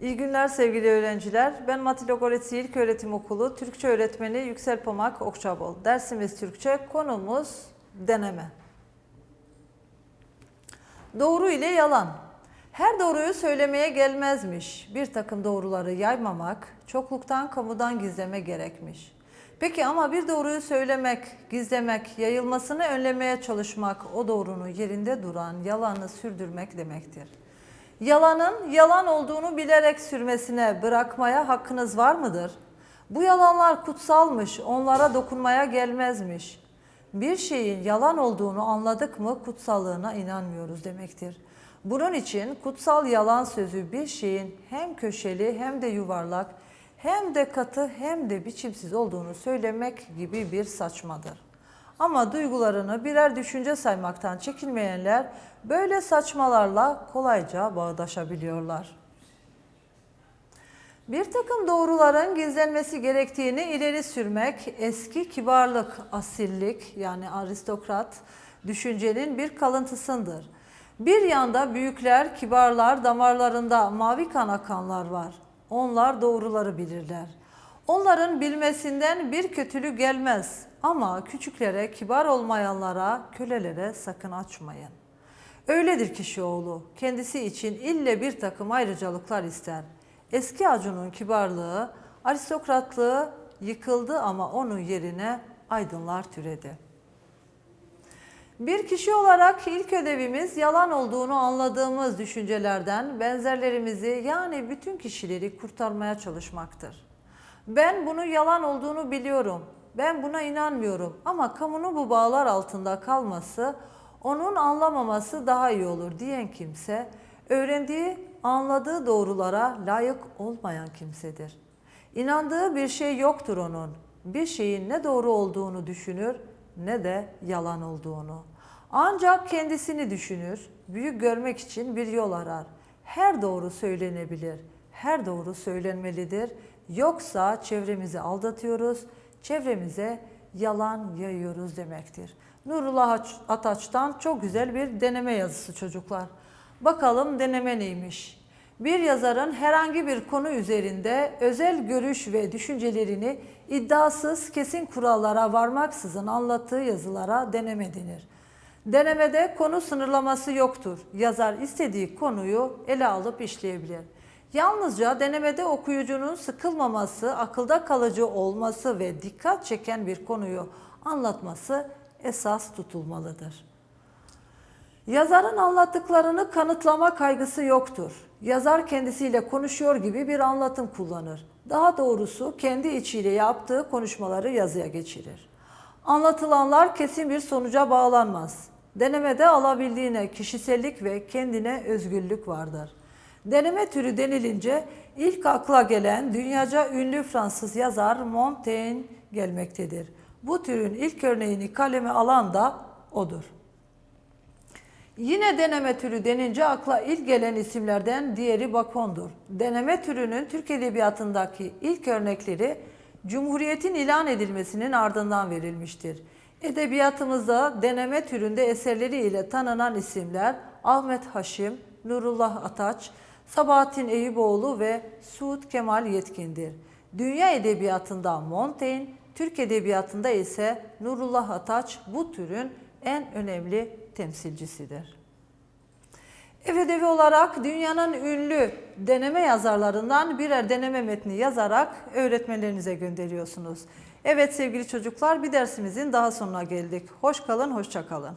İyi günler sevgili öğrenciler. Ben Matilog Öğretisi İlk Öğretim Okulu Türkçe öğretmeni Yüksel Pamak Okçabol. Dersimiz Türkçe, konumuz deneme. Doğru ile yalan. Her doğruyu söylemeye gelmezmiş. Bir takım doğruları yaymamak, çokluktan kamudan gizleme gerekmiş. Peki ama bir doğruyu söylemek, gizlemek, yayılmasını önlemeye çalışmak o doğrunun yerinde duran yalanı sürdürmek demektir. Yalanın yalan olduğunu bilerek sürmesine bırakmaya hakkınız var mıdır? Bu yalanlar kutsalmış, onlara dokunmaya gelmezmiş. Bir şeyin yalan olduğunu anladık mı kutsallığına inanmıyoruz demektir. Bunun için kutsal yalan sözü bir şeyin hem köşeli hem de yuvarlak, hem de katı hem de biçimsiz olduğunu söylemek gibi bir saçmadır. Ama duygularını birer düşünce saymaktan çekinmeyenler böyle saçmalarla kolayca bağdaşabiliyorlar. Bir takım doğruların gizlenmesi gerektiğini ileri sürmek eski kibarlık, asillik yani aristokrat düşüncenin bir kalıntısındır. Bir yanda büyükler, kibarlar, damarlarında mavi kan akanlar var. Onlar doğruları bilirler. Onların bilmesinden bir kötülük gelmez ama küçüklere, kibar olmayanlara, kölelere sakın açmayın. Öyledir kişi oğlu. Kendisi için ille bir takım ayrıcalıklar ister. Eski Acun'un kibarlığı, aristokratlığı yıkıldı ama onun yerine aydınlar türedi. Bir kişi olarak ilk ödevimiz yalan olduğunu anladığımız düşüncelerden benzerlerimizi yani bütün kişileri kurtarmaya çalışmaktır. Ben bunu yalan olduğunu biliyorum. Ben buna inanmıyorum ama kamunun bu bağlar altında kalması, onun anlamaması daha iyi olur diyen kimse, öğrendiği, anladığı doğrulara layık olmayan kimsedir. İnandığı bir şey yoktur onun. Bir şeyin ne doğru olduğunu düşünür ne de yalan olduğunu. Ancak kendisini düşünür, büyük görmek için bir yol arar. Her doğru söylenebilir, her doğru söylenmelidir. Yoksa çevremizi aldatıyoruz, çevremize yalan yayıyoruz demektir. Nurullah Ataç'tan çok güzel bir deneme yazısı çocuklar. Bakalım deneme neymiş? Bir yazarın herhangi bir konu üzerinde özel görüş ve düşüncelerini iddiasız kesin kurallara varmaksızın anlattığı yazılara deneme denir. Denemede konu sınırlaması yoktur. Yazar istediği konuyu ele alıp işleyebilir. Yalnızca denemede okuyucunun sıkılmaması, akılda kalıcı olması ve dikkat çeken bir konuyu anlatması esas tutulmalıdır. Yazarın anlattıklarını kanıtlama kaygısı yoktur. Yazar kendisiyle konuşuyor gibi bir anlatım kullanır. Daha doğrusu kendi içiyle yaptığı konuşmaları yazıya geçirir. Anlatılanlar kesin bir sonuca bağlanmaz. Denemede alabildiğine kişisellik ve kendine özgürlük vardır. Deneme türü denilince ilk akla gelen dünyaca ünlü Fransız yazar Montaigne gelmektedir. Bu türün ilk örneğini kaleme alan da odur. Yine deneme türü denince akla ilk gelen isimlerden diğeri Bakon'dur. Deneme türünün Türk Edebiyatı'ndaki ilk örnekleri Cumhuriyet'in ilan edilmesinin ardından verilmiştir. Edebiyatımızda deneme türünde eserleri ile tanınan isimler Ahmet Haşim, Nurullah Ataç, Sabahattin Eyüboğlu ve Suud Kemal Yetkin'dir. Dünya edebiyatında Montaigne, Türk edebiyatında ise Nurullah Ataç bu türün en önemli temsilcisidir. Ev ödevi olarak dünyanın ünlü deneme yazarlarından birer deneme metni yazarak öğretmenlerinize gönderiyorsunuz. Evet sevgili çocuklar bir dersimizin daha sonuna geldik. Hoş kalın, hoşça kalın.